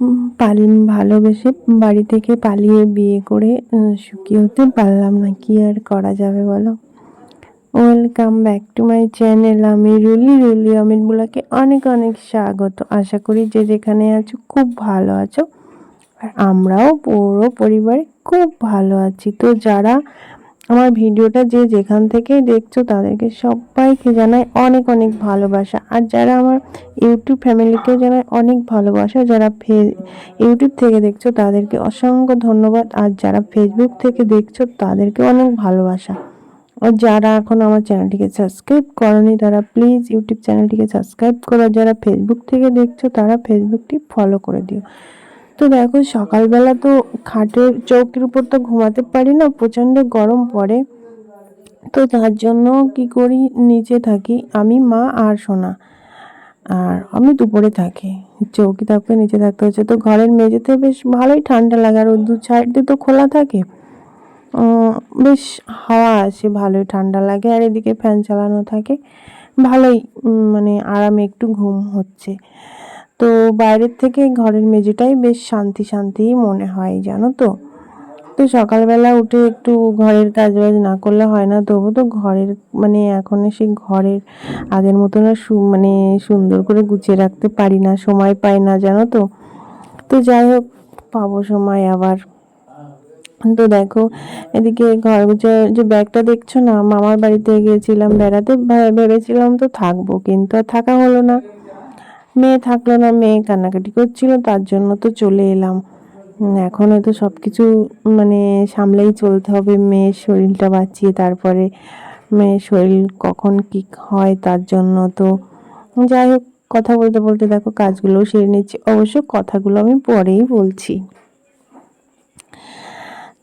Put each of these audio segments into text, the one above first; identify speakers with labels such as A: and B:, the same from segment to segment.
A: উম, পাল ভালোবেসে বাড়ি থেকে পালিয়ে বিয়ে করে সুখী হতে পারলাম না। কি আর করা যাবে বলো? Welcome back to my channel আমি রুলি। রুলি অমিত বুলাকে অনেক অনেক স্বাগত। আশা করি যে যেখানে আছো খুব ভালো আছো। আর আমরাও পুরো পরিবারে খুব ভালো আছি। তো যারা আমার ভিডিওটা যে যেখান থেকে দেখছ তাদেরকে সবাইকে জানাই অনেক অনেক ভালোবাসা। আর যারা আমার ইউটিউব ফ্যামিলিকেও জানাই অনেক ভালোবাসা, যারা ফে ইউটিউব থেকে দেখছ তাদেরকে অসংখ্য ধন্যবাদ। আর যারা ফেসবুক থেকে দেখছ তাদেরকে অনেক ভালোবাসা। আর যারা এখন আমার চ্যানেলটিকে সাবস্ক্রাইব করনি তারা প্লিজ ইউটিউব চ্যানেলটিকে সাবস্ক্রাইব করো। যারা ফেসবুক থেকে দেখছ তারা ফেসবুকটি ফলো করে দিও। তো দেখো, সকালবেলা তো খাটের চৌকির উপর তো ঘুমাতে পারি না, প্রচণ্ড গরম পড়ে। তো তার জন্য কি করি, নিচে থাকি, আমি, মা আর সোনা। আর আমি দুপুরে থাকি। চৌকি থাকতে, নিচে থাকতে হচ্ছে। তো ঘরের মেঝেতে বেশ ভালোই ঠান্ডা লাগে, আর দু সাইড দিয়ে তো খোলা থাকে। বেশ হাওয়া আসে, ভালোই ঠান্ডা লাগে, আর এদিকে ফ্যান চালানো থাকে। ভালোই মানে আরামে একটু ঘুম হচ্ছে। তো বাইরের থেকে ঘরের মেঝেটাই বেশ শান্তি শান্তি মনে হয়, জানো তো? তো সকালবেলা উঠে একটু ঘরের কাজ বাজ না করলে হয় না, তবু তো ঘরের মানে এখন সেই ঘরের আগের মতন আর মানে সুন্দর করে গুছিয়ে রাখতে পারি না, সময় পাই না, জানো তো? তো যাই হোক, পাবো সময় আবার। তো দেখো, এদিকে ঘর যে ব্যাগটা দেখছ না, মামার বাড়িতে গিয়েছিলাম বেড়াতে ভেবেছিলাম তো থাকব, কিন্তু আর থাকা হলো না। মেয়ে থাকল না মেয়ে কান্নাকাটি করছিল, তার জন্য তো চলে এলাম। এখন হয়তো সব কিছু মানে সামলেই চলতে হবে, মেয়ের শরীরটা বাঁচিয়ে তারপরে মেয়ের শরীর কখন কি হয় তার জন্য তো। যাই হোক, কথা বলতে বলতে দেখো কাজগুলো সেরে নিচ্ছি। অবশ্য কথাগুলো আমি পরেই বলছি।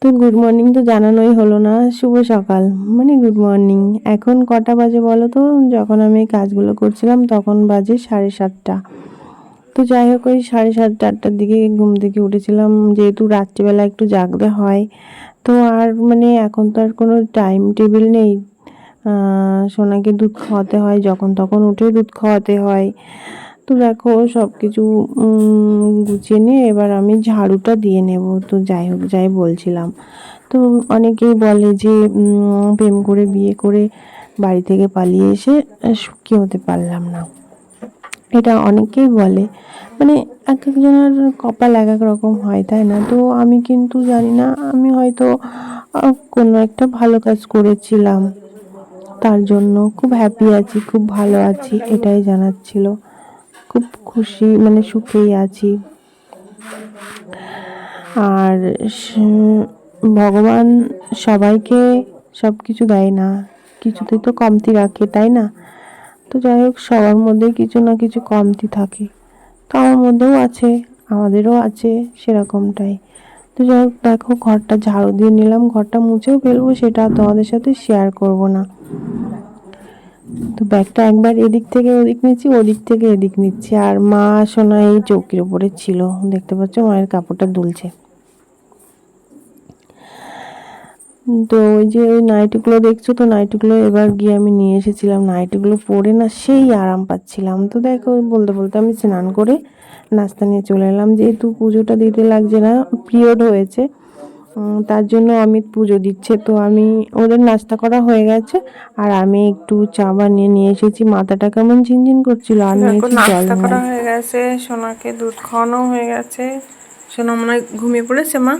A: তো গুড মর্নিং তো জানানোই হলো না। শুভ সকাল। মানে গুড মর্নিং এখন কটা বাজে বলো তো? যখন আমি কাজগুলো করছিলাম তখন বাজে সাড়ে সাতটা। তো যাই হোক, ওই সাড়ে সাতটা, আটটার দিকে ঘুম থেকে উঠেছিলাম। যেহেতু রাত্রিবেলা একটু জাগতে হয়, তো আর মানে এখন তো আর কোনো টাইম টেবিল নেই। সোনাকে দুধ খাওয়াতে হয়, যখন তখন উঠে দুধ খাওয়াতে হয়। তো দেখো সব কিছু গুছিয়ে নিয়ে এবার আমি ঝাড়ুটা দিয়ে নেব। তো যাই হোক, যাই বলছিলাম। তো অনেকেই বলে যে প্রেম করে বিয়ে করে বাড়ি থেকে পালিয়ে এসে সুখী হতে পারলাম না। এটা অনেকেই বলে। মানে এক একজনের কপাল এক এক রকম হয়, তাই না? তো আমি কিন্তু জানি না, আমি হয়তো কোনো একটা ভালো কাজ করেছিলাম। তার জন্য খুব হ্যাপি আছি, খুব ভালো আছি, এটাই জানাচ্ছিল খুব খুশি মানে সুখেই আছি। আর ভগবান সবাইকে সব কিছু দেয় না। কিছুতে তো কমতি রাখে, তাই না? তো যাই হোক, সবার মধ্যে কিছু না কিছু কমতি থাকে। তো আমার মধ্যেও আছে, আমাদেরও আছে সেরকমটাই। তো যাই হোক, দেখো, ঘরটা ঝাড়ু দিয়ে নিলাম, ঘরটা মুছেও ফেলব, সেটা তোমাদের সাথে শেয়ার করব না। তো ব্যাগটা একবার এদিক থেকে ওদিক নিচ্ছি, ওদিক থেকে এদিক নিচ্ছি। আর মা সোনা এই চৌকির উপরে ছিল, দেখতে পাচ্ছ মায়ের কাপড়টা দুলছে। তো ওই যে ওই নাইটিগুলো দেখছ তো, নাইটিগুলো এবার গিয়ে আমি নিয়ে এসেছিলাম। নাইটিগুলো পরে না সেই আরাম পাচ্ছিলাম। তো দেখো, বলতে বলতে আমি স্নান করে নাস্তা নিয়ে চলে এলাম। যেহেতু পুজোটা দিতে লাগছে না, পিরিয়ড হয়েছে তার জন্য আমি পুজো দিচ্ছে। তো আমি ওদের নাস্তা করা হয়ে গেছে। আর আমি একটু চা বানিয়ে নিয়ে এসেছি। মাথাটা কেমন ঝিনঝিন করছিল আর
B: নাস্তা করা হয়ে গেছে। সোনাকে দুধ খাওয়ানো হয়ে গেছে। সোনা মনে ঘুমিয়ে পড়েছে মা?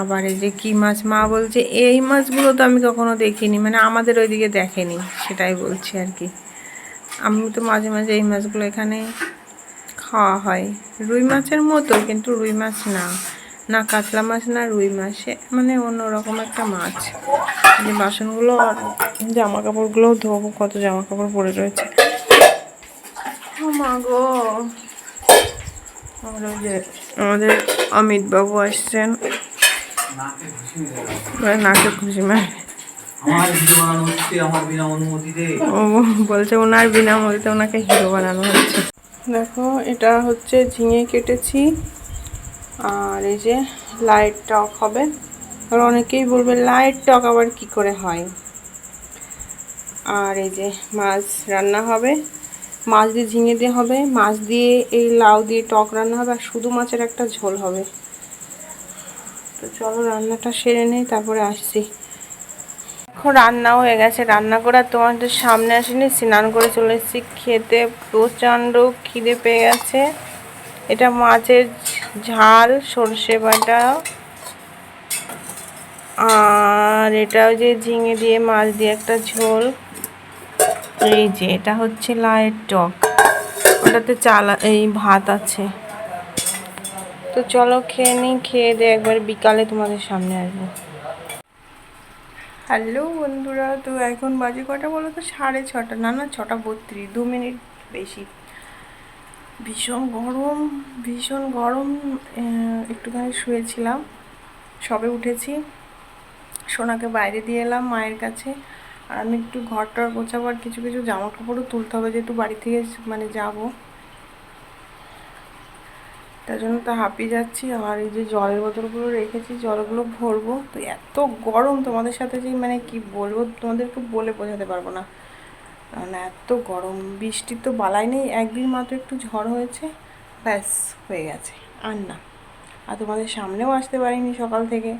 B: আবার এই যে কি মাছ মা বলছে এই মাছগুলো তো আমি কখনো দেখিনি। মানে আমাদের ওইদিকে দেখেনি সেটাই বলছি আর কি। আমি তো মাঝে মাঝে এই মাছগুলো এখানে খাওয়া হয়। রুই মাছের মতো কিন্তু রুই মাছ না। না কাতলা মাছ না রুই মাছ মানে অন্যরকম একটা মাছ। যে বাসনগুলো আর জামা কাপড়গুলোও ধোবো কত জামা কাপড় পরে রয়েছে। মা গো। যে আমাদের অমিত বাবু আসছেন নাকে খুশি
C: অনুমতিতে
B: ও বলছে ওনার বিনামূল্যে ওনাকে হিরো বানানো হচ্ছে। দেখো এটা হচ্ছে ঝিঙে কেটেছি। আর এই যে লাইট টক হবে। আর অনেকেই বলবে লাইট টক আবার কি করে হয়? আর এই যে মাছ রান্না হবে। মাছ দিয়ে ঝিঙে দিয়ে হবে। মাছ দিয়ে এই লাউ দিয়ে টক রান্না হবে আর শুধু মাছের একটা ঝোল হবে। তো চলো রান্নাটা সেরে নেই, তারপরে আসছি। এখন রান্নাও হয়ে গেছে। রান্না করে তোমাদের সামনে আসিনি, স্নান করে চলে এসেছি। খেতে প্রচণ্ড খিদে পেয়ে গেছে। এটা মাছের ঝাল, সর্ষে বাটা, আর এটা ওই যে ঝিঙে দিয়ে, মাছ দিয়ে একটা ঝোল। এই যে, এটা হচ্ছে লায়ের টক। ওটাতে চালা, এই ভাত আছে। তো চলো খেয়ে নিই, খেয়ে দিয়ে একবার বিকালে তোমাদের সামনে আসব। হ্যালো বন্ধুরা, তো এখন বাজে কটা বলো তো? সাড়ে ছটা, না না, ছটা বত্রিশ, দু মিনিট বেশি। ভীষণ গরম ভীষণ গরম একটুখানি শুয়েছিলাম, সবে উঠেছি। সোনাকে বাইরে দিয়ে এলাম মায়ের কাছে। আর আমি একটু ঘরটার গোছাবো আর কিছু কিছু জামা কাপড়ও তুলতে হবে, যেহেতু বাড়ি থেকে মানে যাব। তার জন্য তো হাঁপিয়ে যাচ্ছি। আর এই যে জলের বোতলগুলো রেখেছি, জলগুলো ভরবো। তো এত গরম তোমাদের সাথে যে মানে কি বলব, তোমাদেরকে বলে বোঝাতে পারব না। কারণ এত গরম, বৃষ্টি তো বালাই নেই একদিন মাত্র একটু ঝড় হয়েছে, ব্যাস হয়ে গেছে, আর না। আর তোমাদের সামনেও আসতে পারিনি সকাল থেকে।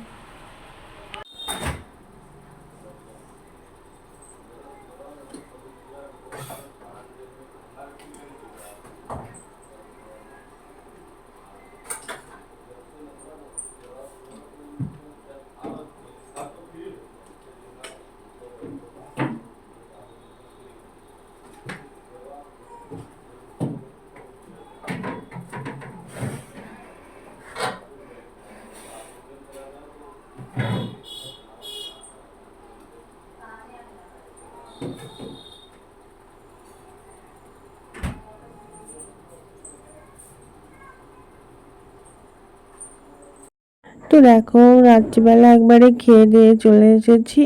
A: তো দেখো, রাত্রিবেলা একবারে খেয়ে দিয়ে চলে এসেছি।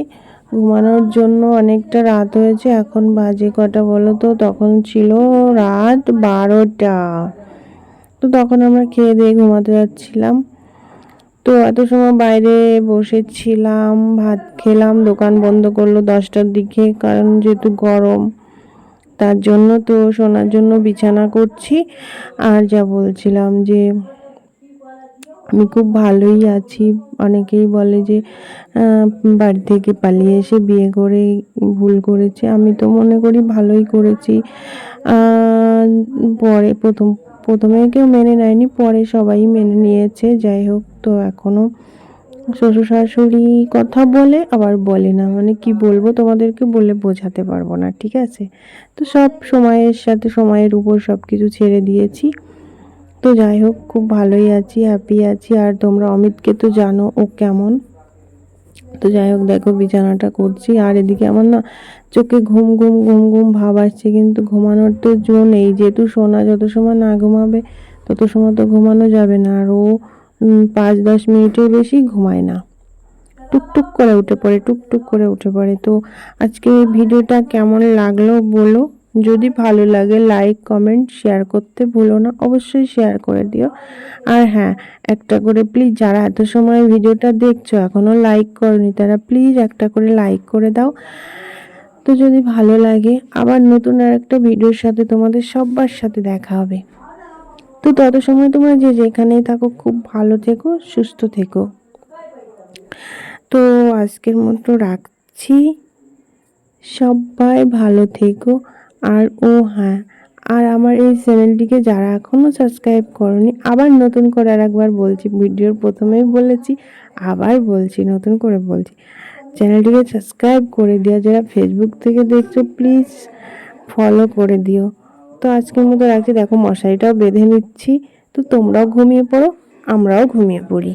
A: ঘুমানোর জন্য অনেকটা রাত হয়েছে, এখন বাজে কটা বলো তো? তখন ছিল রাত বারোটা। তো তখন আমরা খেয়ে দিয়ে ঘুমাতে যাচ্ছিলাম। তো এত সময় বাইরে বসেছিলাম, ভাত খেলাম, দোকান বন্ধ করল দশটার দিকে, কারণ যেহেতু গরম, তার জন্য তো শোনার জন্য বিছানা করছি। আর যা বলছিলাম যে আমি খুব ভালোই আছি। অনেকেই বলে যে বাড়ি থেকে পালিয়ে এসে বিয়ে করে ভুল করেছে। আমি তো মনে করি ভালোই করেছি। পরে প্রথম, প্রথমে কেউ মেনে নেয়নি, পরে সবাই মেনে নিয়েছে। যাই হোক, তো এখনও শ্বশুর শাশুড়ি কথা বলে, আবার বলে না। মানে কি বলব, তোমাদেরকে বলে বোঝাতে পারব না, ঠিক আছে? তো সব সময়ের সাথে, সময়ের উপর সব কিছু ছেড়ে দিয়েছি। তো যাই হোক, খুব ভালোই আছি হ্যাপি আছি। আর তোমরা অমিতকে তো জানো ও কেমন। তো যাই হোক, দেখো বিছানাটা করছি। আর এদিকে আমার না চোখে ঘুম ঘুম ঘুম ঘুম ভাব আসছে, কিন্তু ঘুমানোর তো জো নেই। যেহেতু সোনা যত সময় না ঘুমাবে, তত সময় তো ঘুমানো যাবে না। আর ও পাঁচ দশ মিনিটের বেশি ঘুমায় না। টুকটুক করে উঠে পড়ে টুকটুক করে উঠে পড়ে। তো আজকে ভিডিওটা কেমন লাগল বলো? যদি ভালো লাগে লাইক কমেন্ট শেয়ার করতে ভুলো না। অবশ্যই শেয়ার করে দিও। আর হ্যাঁ একটা করে প্লিজ যারা এত সময় ভিডিওটা দেখছ এখনও লাইক করনি, তারা প্লিজ একটা করে লাইক করে দাও। তো যদি ভালো লাগে, আবার নতুন আর একটা ভিডিওর সাথে তোমাদের সবার সাথে দেখা হবে। তো তত সময় তোমরা যে যেখানেই থাকো, খুব ভালো থেকো, সুস্থ থেকো। তো আজকের মতো রাখছি। সবাই ভালো থেকো। আর ও হ্যাঁ আর আমার এই চ্যানেলটিকে যারা এখনও সাবস্ক্রাইব করনি, আবার নতুন করে আর একবার বলছি, ভিডিওর প্রথমেই বলেছি, আবার বলছি, নতুন করে বলছি, চ্যানেলটিকে সাবস্ক্রাইব করে দিও। যারা ফেসবুক থেকে দেখছ প্লিজ ফলো করে দিও। তো আজকের মতো রাখছি। দেখো মশারিটাও বেঁধে নিচ্ছি। তো তোমরাও ঘুমিয়ে পড়ো, আমরাও ঘুমিয়ে পড়ি।